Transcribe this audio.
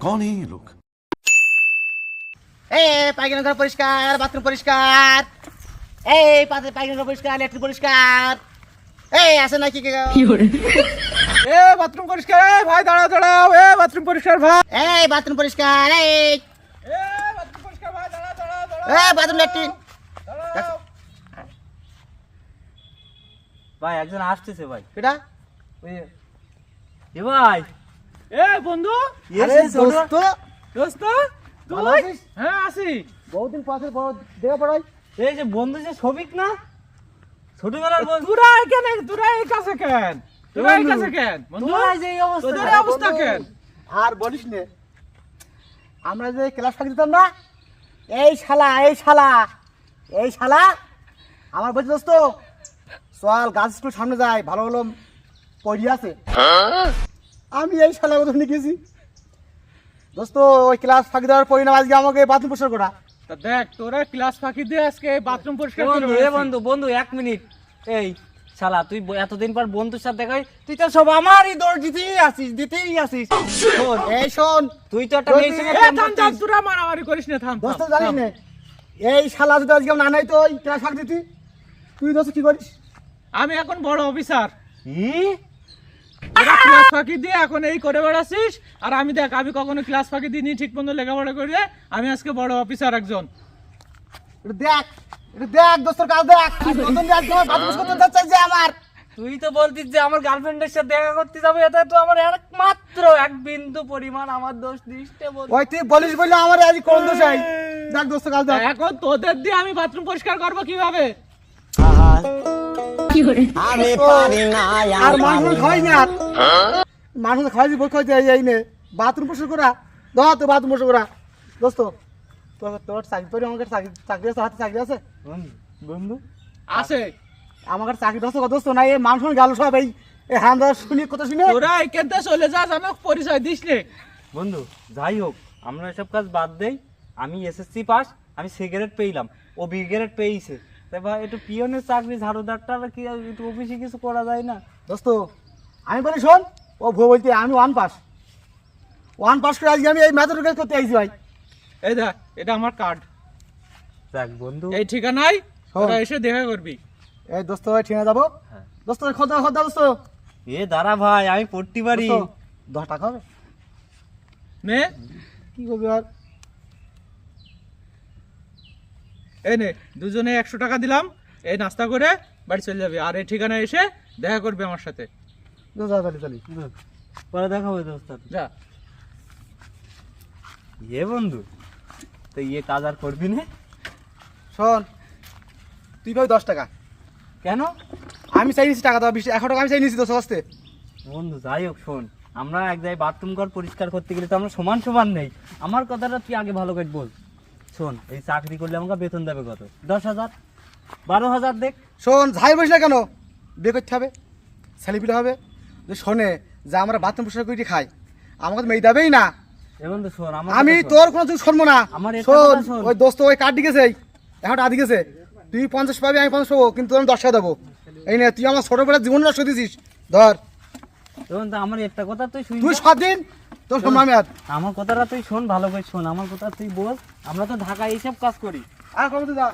कौन है ये लोग এই পায়খানা ঘর পরিষ্কার বাথরুম পরিষ্কার এই পাশে পায়খানা ঘর পরিষ্কার ল্যাট্রিন পরিষ্কার এই আছে নাকি কেউ? এ বাথরুম পরিষ্কার এ ভাই দাঁড়াও দাঁড়াও এ বাথরুম পরিষ্কার ভাই এই বাথরুম পরিষ্কার এই এ বাথরুম পরিষ্কার ভাই দাঁড়াও দাঁড়াও দাঁড়াও এই বাথরুম ল্যাট্রিন দাঁড়াও। ভাই একজন আসতেছে ভাই এটা এ ভাই এ বন্ধু? আরে দোস্ত দোস্ত। তুই? হ্যাঁ আসি বহুদিন পর দেখা পড়াই। এই যে বন্ধু যে সবিক না? ছোটবেলার বন্ধু। তোরা এখানে তোরা এই কাছে কেন? তোরা এই কাছে কেন? বন্ধু যে অবস্থা। তোদের অবস্থা কেন? আর বলিস নে আমরা যে ক্লাস ফাঁকি দিতাম না এই শালা এই শালা এই শালা আমার বলছি দোস্ত চল গাছ স্কুল সামনে যায় ভালো ভালো পড়ি আছে। আমি এই শালা কথা গেছি। দোস্ত ওই ক্লাস ফাঁকি দেওয়ার পরিণাম আজকে আমাকে বাথরুম পরিষ্কার করা। তা দেখ তোরা ক্লাস ফাঁকি দিয়ে আজকে বাথরুম পরিষ্কার করে বন্ধু এ বন্ধু বন্ধু এক মিনিট। এই শালা তুই এতদিন পর বন্ধুর সাথে দেখা হয়, তুই তো সব আমারই দৌড় দিতেই আসিস দিতেই আসিস। শোন, এই শোন তুই তো একটা মেয়ের সঙ্গে প্রেম থাম থাম। তোরা মারামারি করিস না থাম দোস্ত জানিস থাম। না এই শালা যদি আজকে না নাই তো ক্লাস ফাঁকি দিতি তুই দোস্ত কি করিস? আমি এখন বড় অফিসার ই? তোরা ক্লাস ফাঁকি দিয়ে এখন এই করে বেড়াচ্ছিস? আর আমি দেখ আমি কখনো ক্লাস ফাঁকি দিইনি ঠিক মতো লেখাপড়া করে আমি আজকে বড় অফিসার একজন। এটা দেখ দেখ দোস্তর কাজ দেখ। নতুন যে আজকে আমার বাথরুম করতে যে আমার। তুই তো বলতিস যে আমার গার্লফ্রেন্ডের সাথে দেখা করতে যাবে এটা তো আমার একমাত্র এক বিন্দু পরিমাণ আমার দোষ দিস রে ওই তুই বলিস বলে আমার আজ কোন দোষ দেখ দোস্ত কাজ দেখ। এখন তোদের দিয়ে আমি বাথরুম পরিষ্কার করব কীভাবে? আর মানুষ না। মানুষ এই এই নে। বাথরুম পরিষ্কার করা। দাও তো বাথরুম পরিষ্কার করা। দোস্ত তোর তোর চাকরি তোর আমার কাছে চাকরি চাকরি আছে হাতে চাকরি আছে? বন্ধু আছে। আমার কাছে চাকরি দোস্ত দোস্ত না এই মানুষ গেল সব এই শুনি কথা শুনে। তোরা এখান থেকে চলে যাস আমাকে পরিচয় দিস নে। বন্ধু যাই হোক আমরা এসব কাজ বাদ দেই। আমি এসএসসি পাস আমি সিগারেট পেইলাম। ও বিগ্রেড পেয়েছে একটু পিয়নের চাকরি ঝাড়ুদারটা কি একটু অফিসে কিছু করা যায় না? দোস্ত আমি বলি শোন ও ভুয়ো বলতে আমি ওয়ান পাস ওয়ান পাস করে আজকে আমি এই ম্যাথের কাজ করতে আইছি ভাই। এই দেখ এটা আমার কার্ড দেখ বন্ধু। এই ঠিকানায়। তোরা এসে দেখা করবি। এই দোস্ত ভাই ঠিক যাব? হ্যাঁ। দোস্ত খোদা খোদা দোস্ত। এ দাঁড়া ভাই আমি পড়তে পারি। দশ টাকা হবে। নে। কি করবি আর? এই নে দুজনে একশো টাকা দিলাম এই নাস্তা করে বাড়ি চলে যাবি। আর এই ঠিকানায় এসে দেখা করবি আমার সাথে। যা পরে দেখা হবে যা। এ বন্ধু তো ইয়ে কাজ আর করবি না। শোন তুই পাবি দশ টাকা। কেন? আমি চাই নিছি টাকা দাও বিশ একশো টাকা আমি চাই নিছি দোস্ত আসতে বন্ধু যাই হোক শোন আমরা এক জায়গায় বাথরুম ঘর পরিষ্কার করতে গেলে তো আমরা সমান সমান নেই। আমার কথাটা তুই আগে ভালো করে বল। শোন এই চাকরি করলে আমাকে বেতন দেবে কত? দশ হাজার? বারো হাজার দেখ। শোন ঝাই বসলে কেন? বিয়ে করতে হবে ছেলেপিলে হবে। যে শোনে যে আমরা বাথরুম পরিষ্কার করে খাই আমাকে তো মেয়ে দেবেই না। এ বন্ধু শোন আমার আমি তোর কোনো কিছু শুনব না। আমার শোন ওই দোস্ত ওই কার্ড দিকেছে এখন আদি গেছে তুই পঞ্চাশ পাবি আমি পঞ্চাশ পাবো কিন্তু আমি দশ টাকা দেবো। এই নে তুই আমার ছোটবেলার জীবন নষ্ট দিছিস ধর। এ বন্ধু আমার একটা কথা তুই তুই সাত দিন তোর শুনব আমি আর। আমার কথাটা তুই শোন ভালো করে শোন। আমার কথা তুই বল। আমরা তো ঢাকায় এইসব কাজ করি। আর কবে তুই যা